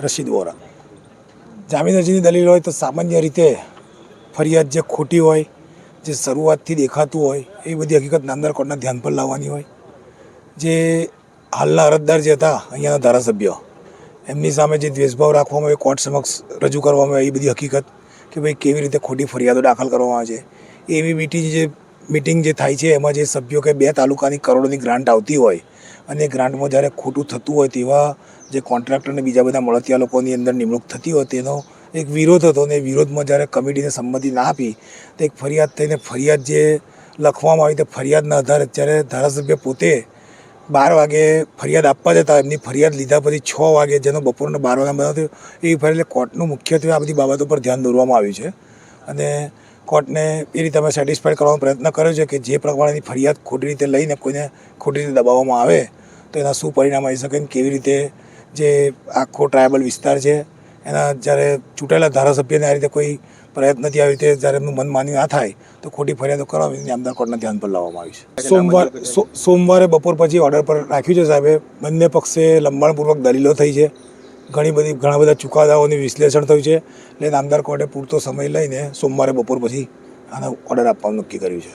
રશીદ વોરા. જામીન અરજીની દલીલ હોય તો સામાન્ય રીતે ફરિયાદ જે ખોટી હોય, જે શરૂઆતથી દેખાતું હોય, એ બધી હકીકત નામદાર કોર્ટના ધ્યાન પર લાવવાની હોય. જે હાલના અરજદાર જે હતા, અહીંયાના ધારાસભ્ય, એમની સામે જે દ્વેષભાવ રાખવામાં આવે કોર્ટ સમક્ષ રજૂ કરવામાં આવે એ બધી હકીકત કે ભાઈ કેવી રીતે ખોટી ફરિયાદો દાખલ કરવામાં આવે છે. એવી મીટિંગ જે મિટિંગ જે થાય છે, એમાં જે સભ્યો કે બે તાલુકાની કરોડોની ગ્રાન્ટ આવતી હોય અને ગ્રાન્ટમાં જ્યારે ખોટું થતું હોય તેવા જે કોન્ટ્રાક્ટરને બીજા બધા મળતિયા લોકોની અંદર નિમણૂક થતી હોય તેનો એક વિરોધ હતો અને વિરોધમાં જ્યારે કમિટીને સંમતિ ના આપી, તો એક ફરિયાદ થઈને ફરિયાદ જે લખવામાં આવી તે ફરિયાદના આધારે જ્યારે ધારાસભ્ય પોતે બાર વાગે ફરિયાદ આપવા જતા, એમની ફરિયાદ લીધા પછી છ વાગે જેનો બપોરના બાર વાગ્યા બનાવ થયો, એ ફરી એટલે કોર્ટનું મુખ્યત્વે આ બધી બાબતો પર ધ્યાન દોરવામાં આવ્યું છે. અને કોર્ટને એ રીતે અમે સેટિસ્ફાઈડ કરવાનો પ્રયત્ન કર્યો છે કે જે પ્રમાણેની ફરિયાદ ખોટી રીતે લઈને કોઈને ખોટી રીતે દબાવવામાં આવે તો એના શું પરિણામ આવી શકે ને કેવી રીતે જે આખો ટ્રાયબલ વિસ્તાર છે એના જ્યારે ચૂંટાયેલા ધારાસભ્યને આ રીતે કોઈ પ્રયત્નથી આવી રીતે જ્યારે એમનું મન માન્યું ના થાય તો ખોટી ફરિયાદો કરવાની નામદાર કોર્ટના ધ્યાન પર લાવવામાં આવી છે. સોમવાર સો- સોમવારે બપોર પછી ઓર્ડર પર રાખ્યું છે સાહેબે બંને પક્ષે લંબાણપૂર્વક દલીલો થઈ છે. ઘણી બધી, ઘણા બધા ચુકાદાઓની વિશ્લેષણ થયું છે. એટલે નામદાર કોર્ટે પૂરતો સમય લઈને સોમવારે બપોર પછી આનો ઓર્ડર આપવાનું નક્કી કર્યું છે.